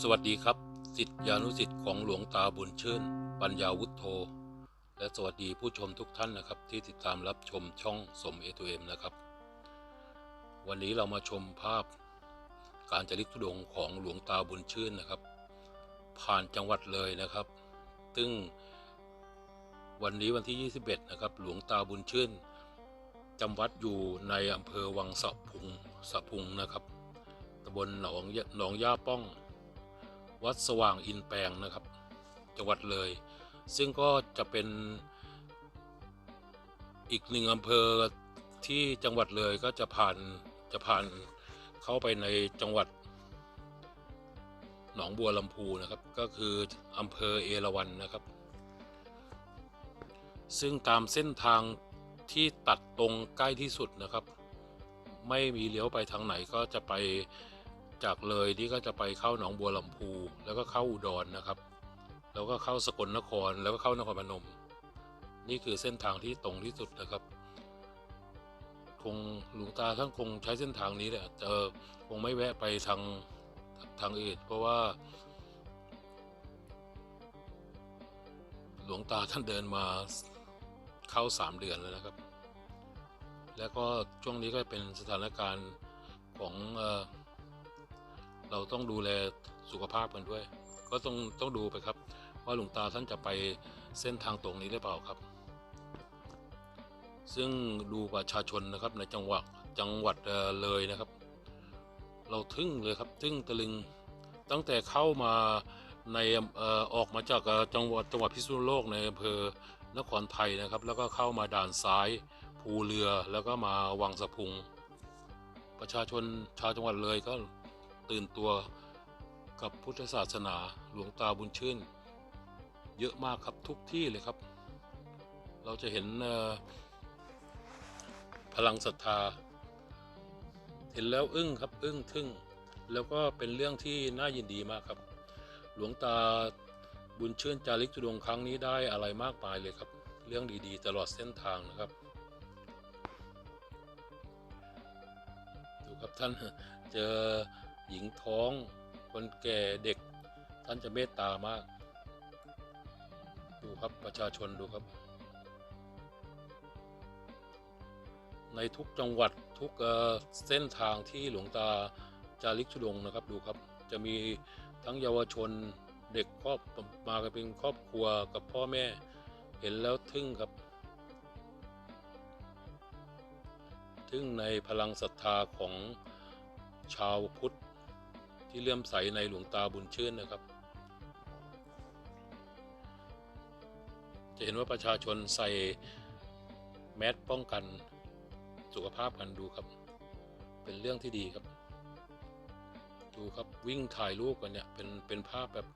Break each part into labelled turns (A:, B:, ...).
A: สวัสดีครับสิทธิานุสิทธิ์ของหลวงตาบุญชื่น ปัญญาวุฒโธ และสวัสดีผู้ชมทุกท่านนะครับ ที่ติดตามรับชมช่องสมเอทูเอ็มนะครับ วันนี้เรามาชมภาพการจริกทุดงของหลวงตาบุญชื่นนะครับ ผ่านจังหวัดเลยนะครับ ซึ่งวันนี้วันที่ 21 นะครับ หลวงตาบุญชื่นจำวัดอยู่ในอำเภอวังสะพุงสะพุงนะครับตำบลหนองหนองย่าป้อง วัดสว่างอินแปลงนะครับ จังหวัดเลย ซึ่งก็จะเป็นอีกหนึ่งอำเภอที่จังหวัดเลยก็จะผ่านจะผ่านเข้าไปในจังหวัด หนองบัวลำพูนะครับ ก็คืออำเภอเอราวัณนะครับ ซึ่งตามเส้นทางที่ตัดตรงใกล้ที่สุดนะครับ ไม่มีเลี้ยวไปทางไหนก็จะไป จากเลยนี่ก็จะไปเข้าหนองบัวลำพู แล้วก็เข้าอุดรนนะครับ แล้วก็เข้าสกลนครแล้วก็เข้านครพนม นี่คือเส้นทางที่ตรงที่สุดนะครับ คงหลวงตาท่านคงใช้เส้นทางนี้แหละจะคงไม่แวะไปทางทางอื่นเพราะว่า หลวงตาท่านเดินมาเข้าสามเดือนแล้วนะครับ แล้วก็ช่วงนี้ก็เป็นสถานการณ์ของอ เราต้องดูแลสุขภาพกันด้วย ก็ต้องต้องดูไปครับ ว่าหลวงตาท่านจะไปเส้นทางตรงนี้หรือเปล่าครับ ซึ่งดูประชาชนนะครับในจังหวัดจังหวัดเลยนะครับ เราทึ่งเลยครับทึ่งตะลึงตั้งแต่เข้ามาในออกมาจากจังหวัดจังหวัดพิษณุโลกในอำเภอนครไทยนะครับ แล้วก็เข้ามาด่านซ้ายภูเรือแล้วก็มาวังสะพุง ประชาชนชาวจังหวัดเลยก็ ตื่นตัวกับพุทธศาสนาหลวงตาบุญชื่น เยอะมากครับทุกที่เลยครับ เราจะเห็นพลังศรัทธา เห็นแล้วอึ้งครับอึ้งทึ่ง แล้วก็เป็นเรื่องที่น่ายินดีมากครับ หลวงตาบุญชื่นจาริกทุดงค์ครั้งนี้ได้อะไรมากมายเลยครับ เรื่องดีๆ ตลอดเส้นทางนะครับดูครับท่านเจอ หญิงท้อง คนแก่เด็ก ท่านจะเมตตามาก ดูครับประชาชนดูครับ ในทุกจังหวัดทุกเส้นทางที่หลวงตาจาริกชุดงนะครับดูครับ จะมีทั้งเยาวชนเด็กครอบมากันเป็นครอบครัวกับพ่อแม่เห็นแล้วทึ่งครับ ทึ่งในพลังศรัทธาของชาวพุทธ ที่เลื่อมใสในหลวงตาบุญชื่นนะครับ จะเห็นว่าประชาชนใส่แมสป้องกันสุขภาพกันดูครับ เป็นเรื่องที่ดีครับ ดูครับวิ่งถ่ายรูปกันเนี่ยเป็นเป็นภาพแบบ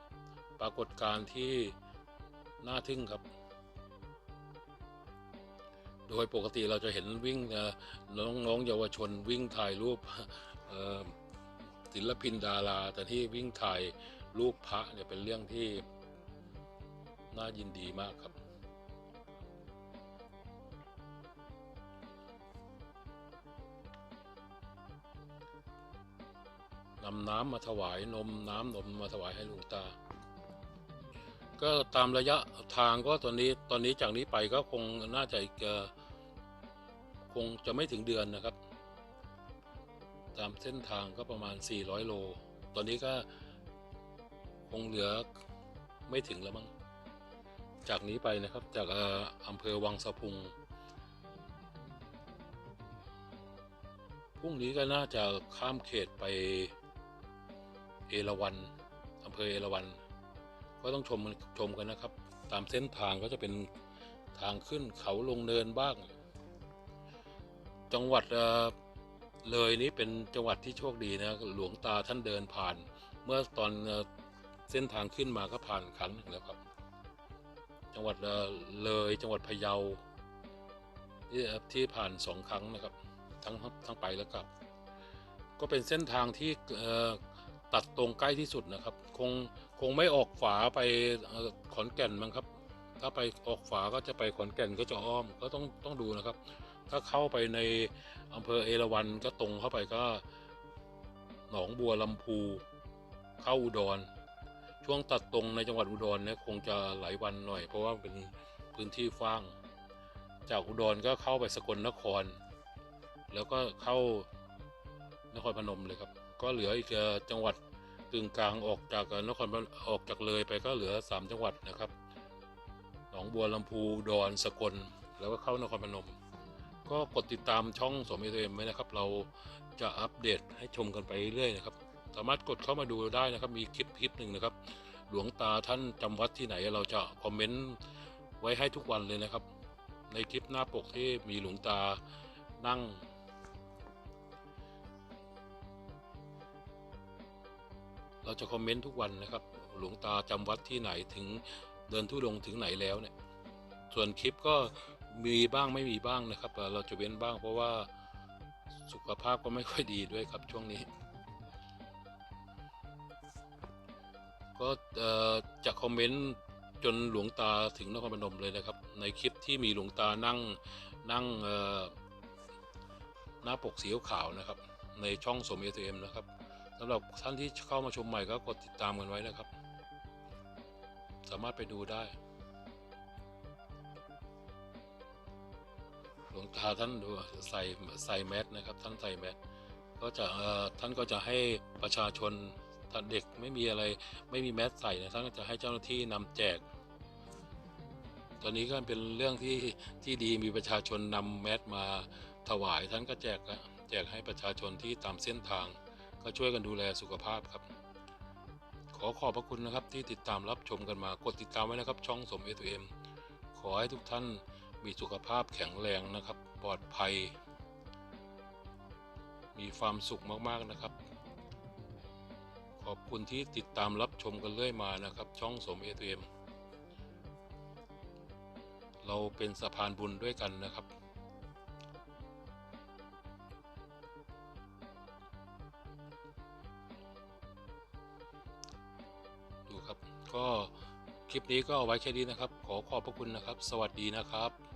A: ปรากฏการณ์ที่น่าทึ่งครับ โดยปกติเราจะเห็นวิ่งเอ่อน้องๆเยาวชนวิ่งถ่ายรูปเอ่อ ศิลปินดารา แต่ที่วิ่งถ่ายรูปพระเนี่ยเป็นเรื่องที่น่ายินดีมากครับ นำน้ำมาถวายนมน้ำนมมาถวายให้หลวงตา ก็ตามระยะทางก็ตอนนี้ตอนนี้จากนี้ไปก็คงน่าจะอีกคงจะไม่ถึงเดือนนะครับ ตามเส้นทางก็ประมาณ 400 โล ตอนนี้ก็คงเหลือไม่ถึงแล้วมั้ง จากนี้ไปนะครับ จากเอ่ออำเภอวังสะพุง พรุ่งนี้ก็น่าจะข้ามเขตไปเอราวันอำเภอเอราวัน ก็ต้องชมชมกันนะครับ ตามเส้นทางก็จะเป็นทางขึ้นเขาลงเนินบ้าง จังหวัด เลยนี้เป็นจังหวัดที่โชคดีนะหลวงตาท่านเดินผ่าน เมื่อตอนเส้นทางขึ้นมาก็ผ่านครั้งหนึ่งแล้วครับ จังหวัดเลยจังหวัดพะเยาที่ที่ผ่านสองครั้งนะครับ ทั้งทั้งไปแล้วกลับ ก็เป็นเส้นทางที่ตัดตรงใกล้ที่สุดนะครับ คงคงไม่ออกฝาไปขอนแก่นมั้งครับ ถ้าไปออกฝาก็จะไปขอนแก่นก็จะอ้อมก็ต้องต้องดูนะครับ ถ้าเข้าไปในอำเภอเอราวัณก็ตรงเข้าไปก็หนองบัวลำพู เข้าอุดร ช่วงตัดตรงในจังหวัดอุดรเนี่ยคงจะหลายวันหน่อย เพราะว่าเป็นพื้นที่ฟ้าง จากอุดรก็เข้าไปสกลนคร แล้วก็เข้านครพนมเลยครับ ก็เหลืออีกจังหวัดกึ่งกลางออกจากนครออกจากเลยไปก็เหลือสามจังหวัดนะครับ หนองบัวลำพูดอุดรสกล แล้วก็เข้านครพนม ก็กดติดตามช่องสมเอเอ็มไว้นะครับ เราจะอัปเดตให้ชมกันไปเรื่อยๆนะครับ สามารถกดเข้ามาดูได้นะครับ มีคลิปคลิปหนึ่งนะครับ หลวงตาท่านจำวัดที่ไหน เราจะคอมเมนต์ไว้ให้ทุกวันเลยนะครับ ในคลิปหน้าปกที่มีหลวงตานั่ง เราจะคอมเมนต์ทุกวันนะครับ หลวงตาจำวัดที่ไหนถึงเดินทุดงค์ถึงไหนแล้วเนี่ย ส่วนคลิปก็ มีบ้างไม่มีบ้างนะครับเราจะเว้นบ้างเพราะว่าสุขภาพก็ไม่ค่อยดีด้วยครับช่วงนี้ ก็เอ่อจะคอมเมนต์จนหลวงตาถึงนครพนมเลยนะครับ ในคลิปที่มีหลวงตานั่งนั่งหน้าปกสีขาวนะครับ ในช่องสมเอทีเอ็มนะครับสำหรับท่านที่เข้ามาชมใหม่ก็กดติดตามกันไว้นะครับ สามารถไปดูได้ หลวงตาท่านดูใส่ใส่แมสนะครับ ท่านใส่แมสก็จะท่านก็จะให้ประชาชนถ้าเด็กไม่มีอะไรไม่มีแมสใส่นะท่านก็จะให้เจ้าหน้าที่นำแจก ตอนนี้ก็เป็นเรื่องที่ที่ดีมีประชาชนนำแมสมาถวายท่านก็แจกอะแจกให้ประชาชนที่ตามเส้นทาง ก็ช่วยกันดูแลสุขภาพครับ ขอขอบพระคุณนะครับที่ติดตามรับชมกันมากดติดตามไว้นะครับช่องสมเอทเอ็มขอให้ทุกท่าน มีสุขภาพแข็งแรงนะครับ ปลอดภัย มีความสุขมากๆนะครับ ขอบคุณที่ติดตามรับชมกันเรื่อยมานะครับ ช่องสมเอทเอ็มเราเป็นสะพานบุญด้วยกันนะครับ ดูครับก็คลิปนี้ก็เอาไว้แค่นี้นะครับ ขอขอบพระคุณนะครับ สวัสดีนะครับ